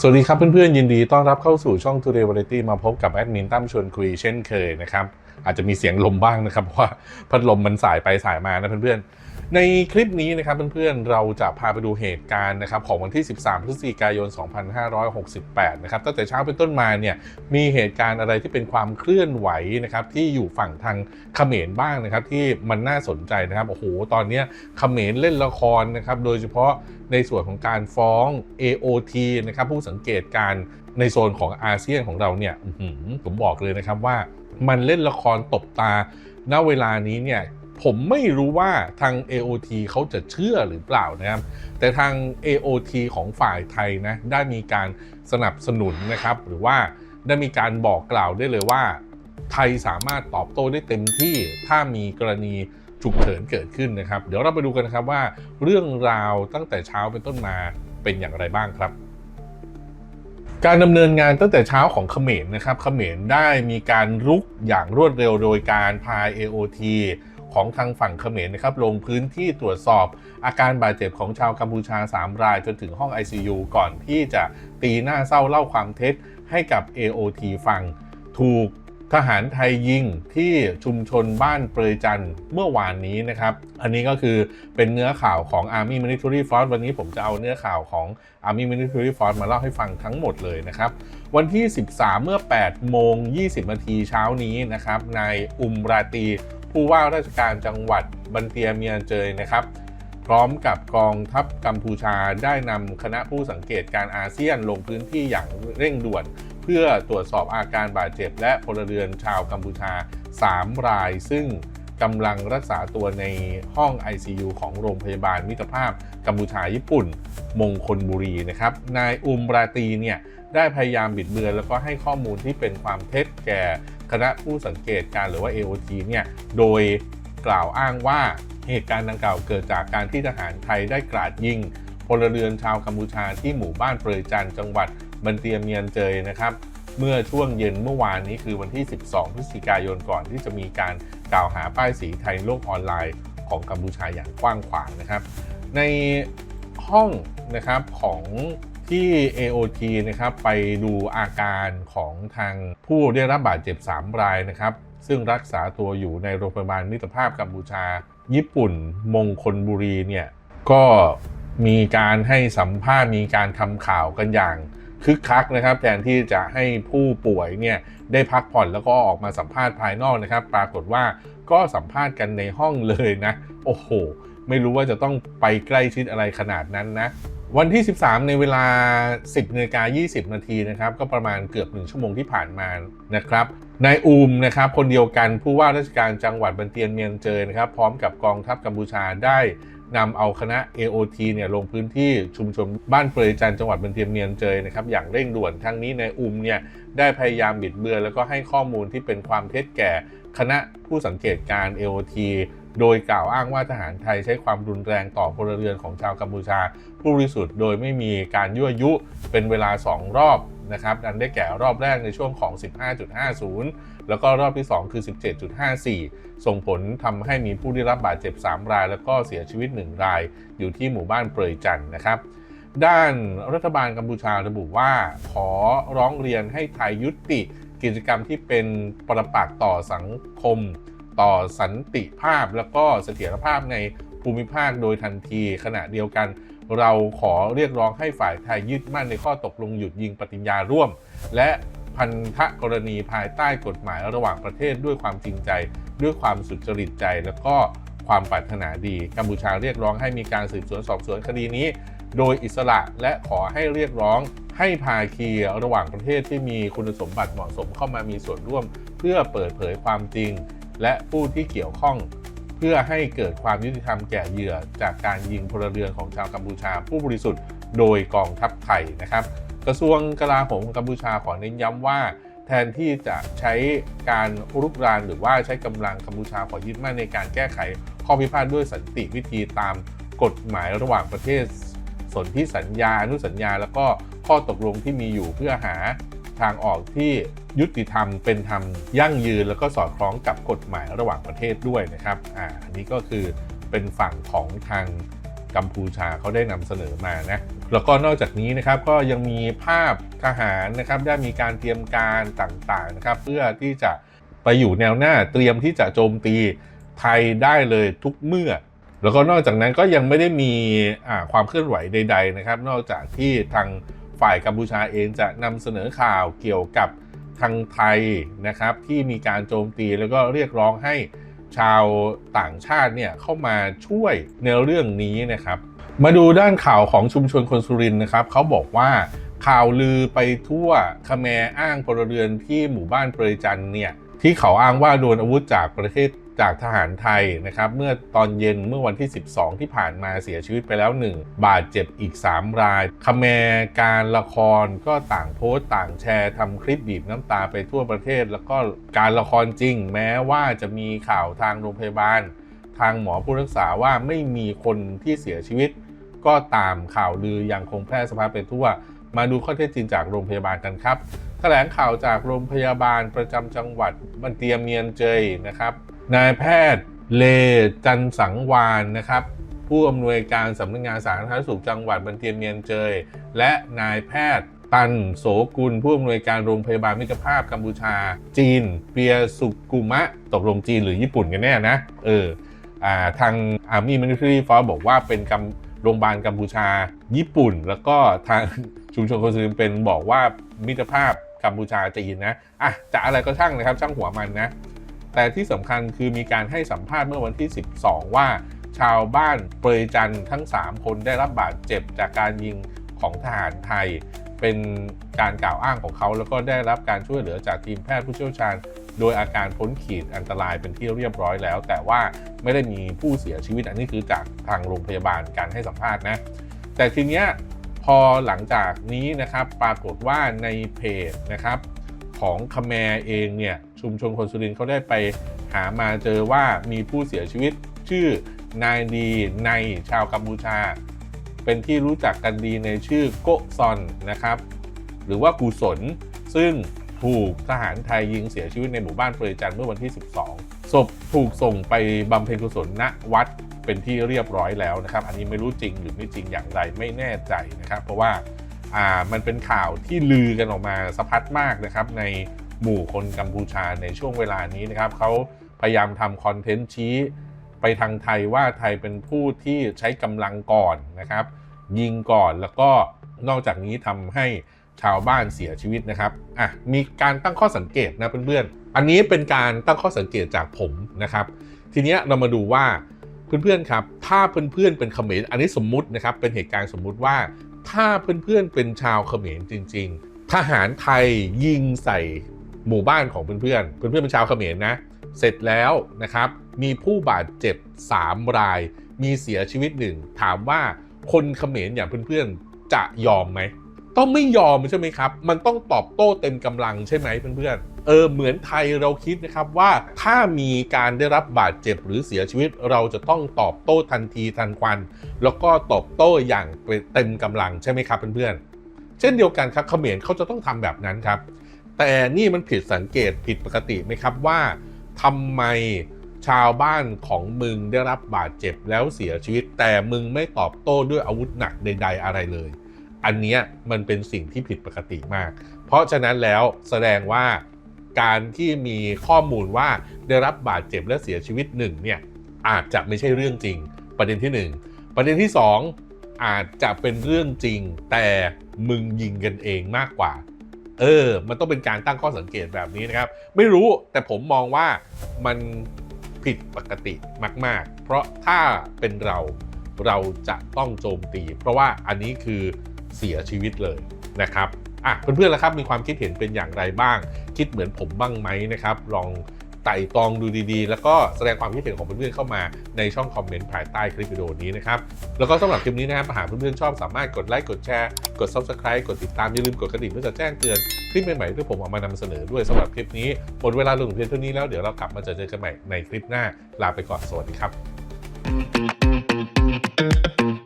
สวัสดีครับเพื่อนๆ ยินดีต้อนรับเข้าสู่ช่อง Today Variety มาพบกับแอดมินตั้มชวนคุยเช่นเคยนะครับ อาจจะมีเสียงลมบ้างนะครับ เพราะว่าพัดลมมันสายไปสายมานะเพื่อนๆ ในคลิปนี้นะครับเพื่อนๆเราจะพาไปดูเหตุการณ์นะครับของวันที่ 13 พฤศจิกายน 2568 นะครับตั้งแต่เช้าเป็นต้นมาเนี่ยมีเหตุการณ์อะไรที่เป็นความเคลื่อนไหวนะครับที่อยู่ฝั่งทางเขมรบ้างนะครับที่มันน่าสนใจนะครับโอ้โหตอนนี้เขมรเล่นละครนะครับโดยเฉพาะในส่วนของการฟ้อง AOT นะครับผู้สังเกตการณ์ในโซนของอาเซียนของเราเนี่ยผมบอกเลยนะครับว่ามันเล่นละครตบตาณเวลานี้เนี่ย ผมไม่รู้ว่าทาง AOT เขาจะเชื่อหรือเปล่านะครับ แต่ทาง AOT ของฝ่ายไทยนะได้มีการสนับสนุนนะครับ หรือว่าได้มีการบอกกล่าวได้เลยว่า ไทยสามารถตอบโต้ได้เต็มที่ถ้ามีกรณีฉุกเฉินเกิดขึ้นนะครับ เดี๋ยวเราไปดูกันนะครับว่าเรื่องราวตั้งแต่เช้าเป็นต้นมาเป็นอย่างไรบ้างครับการดำเนินงานตั้งแต่เช้าของเขมรนะครับ เขมรได้มีการรุกอย่างรวดเร็วโดยการพา AOT ของทางฝั่งเขมรนะครับลงพื้นที่ตรวจสอบอาการบาดเจ็บของชาวกัมพูชา 3 ราย จนถึงห้อง ICU ก่อนที่จะตีหน้าเศร้าเล่าความเท็จให้กับ AOT ฟังถูกทหารไทยยิงที่ชุมชนบ้านเปรยจันเมื่อวานนี้นะครับ อันนี้ก็คือเป็นเนื้อข่าวของ Army Military Force วันนี้ผมจะเอาเนื้อข่าวของ Army Military Force มาเล่าให้ฟังทั้งหมดเลยนะครับ วันที่ 13 เมื่อ8โมง 20นาทีเช้านี้นะครับนายอุมราตี ผู้ว่าราชการจังหวัดบันเตียเมียนเจยนะครับ พร้อมกับกองทัพกัมพูชาได้นำคณะผู้สังเกตการอาเซียนลงพื้นที่อย่างเร่งด่วน เพื่อตรวจสอบอาการบาดเจ็บ และพลเรือนชาวกัมพูชา 3 ราย ซึ่งกำลังรักษาตัวในห้อง ICU ของโรงพยาบาลมิตรภาพกัมพูชาญี่ปุ่น มงคลบุรีนะครับ นายอุมราตีเนี่ยได้พยายามบิดเบือนแล้วก็ให้ข้อมูลที่เป็นความเท็จแก่ คณะผู้สังเกตการหรือว่า AOT เนี่ยโดยกล่าวอ้างว่าเหตุการณ์ดังกล่าวเกิดจากการที่ทหารไทยได้กราดยิงพลเรือนชาวกัมพูชาที่หมู่บ้านเปรยจันจังหวัดบันเตียเมียนเจยนะครับเมื่อช่วงเย็นเมื่อวานนี้คือวันที่ 12 พฤศจิกายนก่อนที่จะมีการกล่าวหาป้ายสีไทยโลกออนไลน์ของกัมพูชาอย่างกว้างขวางนะครับ ในห้องนะครับของ ที่ AOT นะครับไปดูอาการของทางผู้ได้รับบาดเจ็บ 3 รายนะครับ ซึ่งรักษาตัวอยู่ในโรงพยาบาลมิตรภาพกัมพูชา ญี่ปุ่นมงคลบุรีเนี่ยก็มีการให้สัมภาษณ์มีการทำข่าวกันอย่างคึกคักนะครับแทนที่จะให้ผู้ป่วยเนี่ยได้พักผ่อนแล้วก็ออกมาสัมภาษณ์ภายนอกนะครับ ปรากฏว่าก็สัมภาษณ์กันในห้องเลยนะ โอ้โห ไม่รู้ว่าจะต้องไปใกล้ชิดอะไรขนาดนั้นนะ วันที่ 13 ในเวลา 10นาฬิกา20 นาทีนะครับ ก็ประมาณเกือบ 1 ชั่วโมงที่ผ่านมานะครับ นายอูมนะครับ คนเดียวกันผู้ว่าราชการจังหวัดบันเตียนเมียนเจยนะครับ พร้อมกับกองทัพกัมพูชาได้นำเอาคณะ AOT เนี่ยลงพื้นที่ชุมชนบ้านเปรยจันจังหวัดบันเทียมเมียนเจยนะครับอย่างเร่งด่วนทั้งนี้นายอุมเนี่ยได้พยายามบิดเบือนแล้วก็ให้ข้อมูลที่เป็นความเท็จแก่คณะผู้สังเกตการ AOT โดยกล่าวอ้างว่าทหารไทยใช้ความรุนแรงต่อพลเรือนของชาวกัมพูชา ผู้บริสุทธิ์โดยไม่มีการยั่วยุเป็นเวลา 2 รอบนะครับอันได้แก่รอบแรกในช่วงของ 15.50 แล้วก็รอบที่ 2 คือ 17.54 ส่งผลทำให้มีผู้ได้รับบาดเจ็บ 3 ราย แล้วก็เสียชีวิต 1 ราย อยู่ที่หมู่บ้านเปรยจันต์นะครับด้านรัฐบาลกัมพูชาระบุว่า ขอร้องเรียนให้ไทยยุติกิจกรรมที่เป็นประปักษ์ต่อสังคม ต่อสันติภาพแล้วก็เสถียรภาพในภูมิภาคโดยทันทีขณะเดียวกัน เราขอเรียกร้องให้ฝ่ายไทยยึดมั่นในข้อตกลงหยุดยิงปฏิญญาร่วม และพันธกรณีภายใต้กฎหมายระหว่างประเทศด้วยความจริงใจ ด้วยความสุจริตใจ แล้วก็ความปรารถนาดี กัมพูชาเรียกร้องให้มีการสืบสวนสอบสวนคดีนี้ โดยอิสระและขอให้เรียกร้องให้ภาคีระหว่างประเทศที่มีคุณสมบัติเหมาะสมเข้ามามีส่วนร่วม เพื่อเปิดเผยความจริง และผู้ที่เกี่ยวข้อง เพื่อให้เกิดความยุติธรรมแก่เหยื่อจากการยิงพลเรือนของชาวกัมพูชา ผู้บริสุทธิ์โดยกองทัพไทยนะครับ กระทรวงกลาโหมกัมพูชาขอเน้นย้ำว่า แทนที่จะใช้การรุกรานหรือว่าใช้กำลังกัมพูชาขอยึดมั่นในการแก้ไขข้อพิพาทด้วยสันติวิธีตามกฎหมายระหว่างประเทศสนธิสัญญาอนุสัญญา แล้วก็ข้อตกลงที่มีอยู่เพื่อหาทางออกที่ ยุติธรรมเป็นธรรมยั่งยืน แล้วก็สอดคล้องกับกฎหมายระหว่างประเทศด้วยนะครับอ่าอันนี้ก็คือเป็นฝั่งของทางกัมพูชาเขาได้นำเสนอมานะแล้วก็นอกจากนี้นะครับก็ยังมีภาพทหารนะครับได้มีการเตรียมการต่างๆนะครับเพื่อที่จะไปอยู่แนวหน้าเตรียมที่จะโจมตีไทยได้เลยทุกเมื่อ แล้วก็นอกจากนั้นก็ยังไม่ได้มีความเคลื่อนไหวใด ๆนะครับ นอกจากที่ทางฝ่ายกัมพูชาเองจะนำเสนอข่าวเกี่ยวกับ ทางไทยนะครับที่มีการโจมตีแล้วก็เรียกร้องให้ชาวต่างชาติเนี่ยเข้ามาช่วยในเรื่องนี้นะครับ มาดูด้านข่าวของชุมชนคนสุรินนะครับเขาบอกว่าข่าวลือไปทั่วคแมอ้างพลเรือนที่หมู่บ้านเปรยจันเนี่ยที่เขาอ้างว่าโดนอาวุธจากประเทศ จากทหารไทยนะครับเมื่อตอนเย็นเมื่อวันที่ 12 ที่ผ่านมาเสียชีวิตไปแล้ว 1 บาดเจ็บอีก 3 รายคแมการละครก็ต่างโพสต์ต่างแชร์ทำคลิปบีบน้ำตาไปทั่วประเทศ แล้วก็การละครจริง แม้ว่าจะมีข่าวทางโรงพยาบาล ทางหมอผู้รักษาว่าไม่มีคนที่เสียชีวิต ก็ตามข่าวลือยังคงแพร่สะพัดไปทั่ว มาดูข้อเท็จจริงจากโรงพยาบาลกันครับแถลงข่าวจากโรงพยาบาลประจำจังหวัดบันเตียมเมียนเจยนะครับ นายแพทย์เลจันสังวานนะครับ ผู้อำนวยการสำนักงานสาธารณสุขจังหวัดบันเตียนเมียนเจย และนายแพทย์ตันโสกุล ผู้อำนวยการโรงพยาบาลมิตรภาพกัมพูชา จีน เปียสุกุมะ ตกลงจีนหรือญี่ปุ่นกันแน่นะ เอออาทาง Army Military Force บอกว่าเป็นกัมโรงพยาบาลกัมพูชา ญี่ปุ่น แล้วก็ทางชุมชนคนสุรินทร์เป็นบอกว่ามิตรภาพกัมพูชาจีนนะอะจะอะไรก็ช่างนะครับช่างหัวมันนะ แต่ที่สำคัญคือมีการให้สัมภาษณ์เมื่อวันที่ 12 ว่าชาวบ้านเปรยจันทั้ง 3 คนได้รับบาดเจ็บจากการยิงของทหารไทย เป็นการกล่าวอ้างของเขา แล้วก็ได้รับการช่วยเหลือจากทีมแพทย์ผู้เชี่ยวชาญ โดยอาการพ้นขีดอันตรายเป็นที่เรียบร้อยแล้ว แต่ว่าไม่ได้มีผู้เสียชีวิตอันนี้คือจากทางโรงพยาบาลการให้สัมภาษณ์นะแต่ทีเนี้ยพอหลังจากนี้นะครับปรากฏว่าในเพจนะครับของคแมเองเนี่ย ชุมชนคนสุรินทร์เขาได้ไปหามาเจอว่ามีผู้เสียชีวิต ชื่อนายดีในชาวกัมพูชา เป็นที่รู้จักกันดีในชื่อโกซอนนะครับหรือว่ากุศลซึ่งถูกทหารไทยยิงเสียชีวิตในหมู่บ้านเปรยจันเมื่อวันที่ 12 ศพถูกส่งไปบำเพ็ญกุศลณวัดเป็นที่เรียบร้อยแล้วนะครับ อันนี้ไม่รู้จริงหรือไม่จริงอย่างไรไม่แน่ใจนะครับ เพราะว่าอ่ามันเป็นข่าวที่ลือกันออกมาสะพัดมากนะครับใน หมู่คนกัมพูชาในช่วงเวลานี้นะครับเขาพยายามทำคอนเทนต์ชี้ไปทางไทยว่าไทยเป็นผู้ที่ใช้กำลังก่อนนะครับ ยิงก่อนแล้วก็นอกจากนี้ทำให้ชาวบ้านเสียชีวิตนะครับอะมีการตั้งข้อสังเกตนะเพื่อนๆ อันนี้เป็นการตั้งข้อสังเกตจากผมนะครับ ทีนี้เรามาดูว่าเพื่อนๆครับ ถ้าเพื่อนๆเป็นเขมรอันนี้สมมุตินะครับ เป็นเหตุการณ์สมมุติว่า ถ้าเพื่อนๆเป็นชาวเขมรจริง ๆ ทหารไทยยิงใส่ หมู่บ้านของเพื่อนๆ เพื่อนๆเป็นชาวเขมรนะ เสร็จแล้วนะครับ มีผู้บาดเจ็บ 3 ราย มีเสียชีวิตหนึ่ง ถามว่าคนเขมรอย่างเพื่อนๆ จะยอมไหม ต้องไม่ยอมใช่ไหมครับ มันต้องตอบโต้เต็มกำลังใช่ไหมเพื่อนๆ เออเหมือนไทยเราคิดนะครับว่าถ้ามีการได้รับบาดเจ็บหรือเสียชีวิตเราจะต้องตอบโต้ทันทีทันควัน แล้วก็ตอบโต้อย่างเต็มกำลังใช่ไหมครับเพื่อนๆ เช่นเดียวกันครับเขมรเขาจะต้องทำแบบนั้นครับ แต่นี่มันผิดสังเกตผิดปกติไหมครับว่าทำไมชาวบ้านของมึงได้รับบาดเจ็บแล้วเสียชีวิต แต่มึงไม่ตอบโต้ด้วยอาวุธหนักใด ๆ อะไรเลย อันนี้มันเป็นสิ่งที่ผิดปกติมาก เพราะฉะนั้นแล้วแสดงว่าการที่มีข้อมูลว่าได้รับบาดเจ็บและเสียชีวิตหนึ่งเนี่ยอาจจะไม่ใช่เรื่องจริง ประเด็นที่หนึ่งประเด็นที่สองอาจจะเป็นเรื่องจริง แต่มึงยิงกันเองมากกว่า เออ มันต้องเป็นการตั้งข้อสังเกตแบบนี้นะครับ ไม่รู้แต่ผมมองว่ามันผิดปกติมาก ๆ เพราะถ้าเป็นเราเราจะต้องโจมตี เพราะว่าอันนี้คือเสียชีวิตเลยนะครับอะเพื่อนๆล่ะครับมีความคิดเห็นเป็นอย่างไรบ้าง คิดเหมือนผมบ้างไหมนะครับ ลอง ไต่ตองดูดีๆ แล้วก็แสดงความคิดเห็นของเพื่อนๆเข้ามาในช่องคอมเมนต์ภายใต้คลิปวิดีโอนี้นะครับ แล้วก็สำหรับคลิปนี้นะครับหากเพื่อนๆชอบสามารถกดไลค์กดแชร์กด subscribe กดติดตามอย่าลืมกดกระดิ่งเพื่อจะแจ้งเตือนคลิปใหม่ๆที่ผมเอามานำเสนอด้วยสำหรับคลิปนี้หมดเวลาลงเพียงเท่านี้แล้วเดี๋ยวเรากลับมาเจอกันใหม่ในคลิปหน้าลาไปก่อนสวัสดีครับ